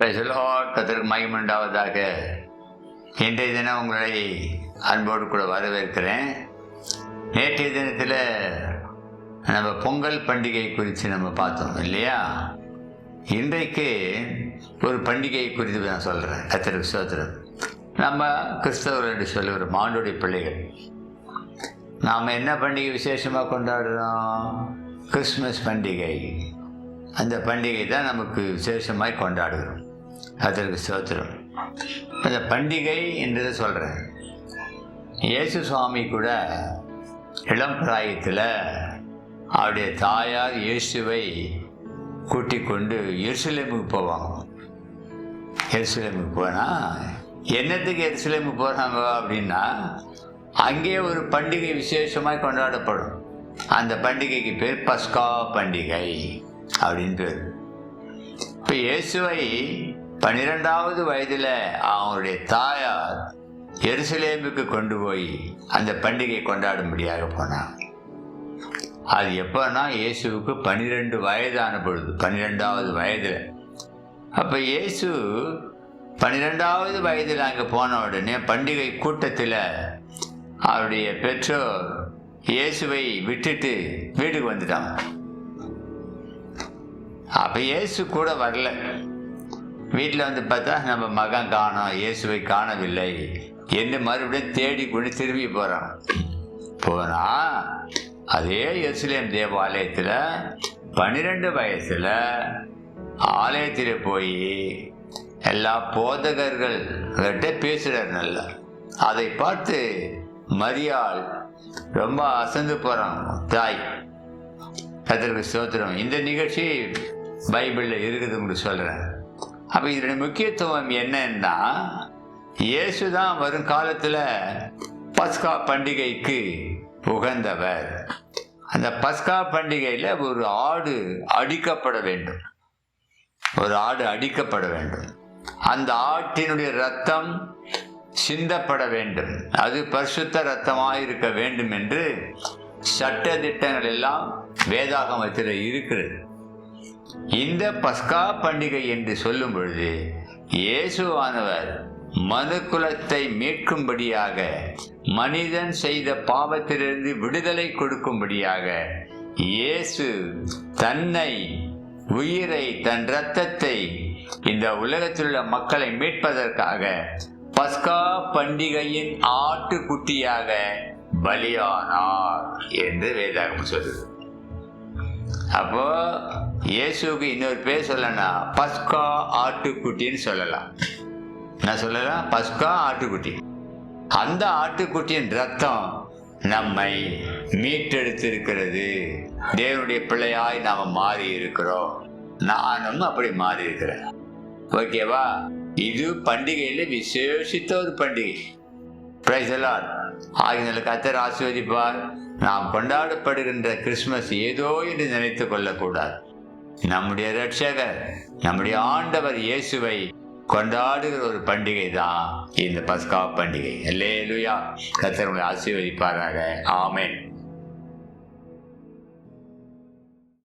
கத்திற்கு மகிமண்டாவதாக இன்றைய தினம் உங்களை அன்போடு கூட வரவேற்கிறேன். நேற்றைய தினத்தில் நம்ம பொங்கல் பண்டிகை குறித்து நம்ம பார்த்தோம் இல்லையா? இன்றைக்கு ஒரு பண்டிகை குறித்து நான் சொல்கிறேன் கத்திற்கு சோத்திரம் நம்ம கிறிஸ்தவர்கள் என்று சொல்லுகிற மாண்டுடைய பிள்ளைகள். நாம் என்ன பண்டிகை விசேஷமாக கொண்டாடுறோம்? கிறிஸ்மஸ் பண்டிகை. அந்த பண்டிகை தான் நமக்கு விசேஷமாய் கொண்டாடுகிறோம். அதற்கு சோத்திரம் அந்த பண்டிகை என்றதை சொல்கிறேன் இயேசு சுவாமி கூட இளம் பிராயத்தில் அவருடைய தாயார் இயேசுவை கூட்டிக் கொண்டு எருசலேமுக்கு போவாங்க. எருசலேமுக்கு போனால் என்னத்துக்கு எருசலேமுக்கு போகிறாங்க அப்படின்னா அங்கே ஒரு பண்டிகை விசேஷமாக கொண்டாடப்படும். அந்த பண்டிகைக்கு பேர் பஸ்கா பண்டிகை அப்படின்னு பேர். இப்போ இயேசுவை பன்னிரெண்டாவது வயதில் அவனுடைய தாயார் எருசலேமுக்கு கொண்டு போய் அந்த பண்டிகை கொண்டாடும்படியாக போனான். அது எப்போனா இயேசுவுக்கு பன்னிரெண்டு வயதான பொழுது பன்னிரெண்டாவது வயதில். அப்போ இயேசு பன்னிரெண்டாவது வயதில் அங்கே போன உடனே பண்டிகை கூட்டத்தில் அவருடைய பெற்றோர் இயேசுவை விட்டுட்டு வீட்டுக்கு வந்துட்டாங்க அப்போ இயேசு கூட வரல. வீட்டில் வந்து பார்த்தா நம்ம மகன் காணோம் இயேசுவை காணவில்லை. என்று மறுபடியும் தேடி கொண்டு திரும்பி போகிறான் போனால் அதே எருசலேம் தேவாலயத்தில் பன்னிரெண்டு வயசில் ஆலயத்தில் போய் எல்லா போதகர்கள்கிட்ட பேசுகிறார் நல்லா. அதை பார்த்து மரியாள் ரொம்ப அசந்து போகிறான் தாய். அதற்கு சோத்திரம் இந்த நிகழ்ச்சி பைபிளில் இருக்குதுன்னு சொல்கிறேன் அப்போ இதனுடைய முக்கியத்துவம் என்னன்னா இயேசு தான் வரும் காலத்தில் பஸ்கா பண்டிகைக்கு உகந்தவர். அந்த பஸ்கா பண்டிகையில் ஒரு ஆடு அடிக்கப்பட வேண்டும். ஒரு ஆடு அடிக்கப்பட வேண்டும். அந்த ஆட்டினுடைய ரத்தம் சிந்தப்பட வேண்டும். அது பரிசுத்த ரத்தமாக இருக்க வேண்டும் என்று சட்ட திட்டங்கள் எல்லாம் வேதாகமத்தில் இருக்கிறது. இந்த பஸ்கா பண்டிகை என்று சொல்லும் பொழுது இயேசுவானவர் மனு குலத்தை மீட்கும்படியாக மனிதன் செய்த பாவத்திலிருந்து விடுதலை கொடுக்கும்படியாக இயேசு தன்னை உயிரை தன் இரத்தத்தை இந்த உலகத்தில் உள்ள மக்களை மீட்பதற்காக பஸ்கா பண்டிகையின் ஆட்டுக்குட்டியாக பலியானார் என்று வேதாகம் சொல்லுது. அப்போ இயேசுக்கு இன்னொரு பேர் சொல்லனா பஸ்கா ஆட்டுக்குட்டின்னு சொல்லலாம். நான் சொல்லலாம் பஸ்கா ஆட்டுக்குட்டி. அந்த ஆட்டுக்குட்டியின் ரத்தம் நம்மை மீட்டெடுத்திருக்கிறது. தேவனுடைய பிள்ளையாய் நாம் மாறி இருக்கிறோம் நானும் அப்படி மாறி இருக்கிறேன் ஓகேவா இது பண்டிகையில விசேஷித்த ஒரு பண்டிகை. பிரைசலார் ஆகிய கத்தர் ஆசிர்வதிப்பார். நாம் கொண்டாடப்படுகின்ற கிறிஸ்மஸ் ஏதோ என்று நினைத்து கொள்ளக்கூடாது. நம்முடைய ரட்சகர் நம்முடைய ஆண்டவர் இயேசுவை கொண்டாடுகிற ஒரு பண்டிகை தான் இந்த பஸ்கா பண்டிகை. அல்லேலுயா. கத்தர் உங்களை ஆசீர்வதிப்பாராக. ஆமென்.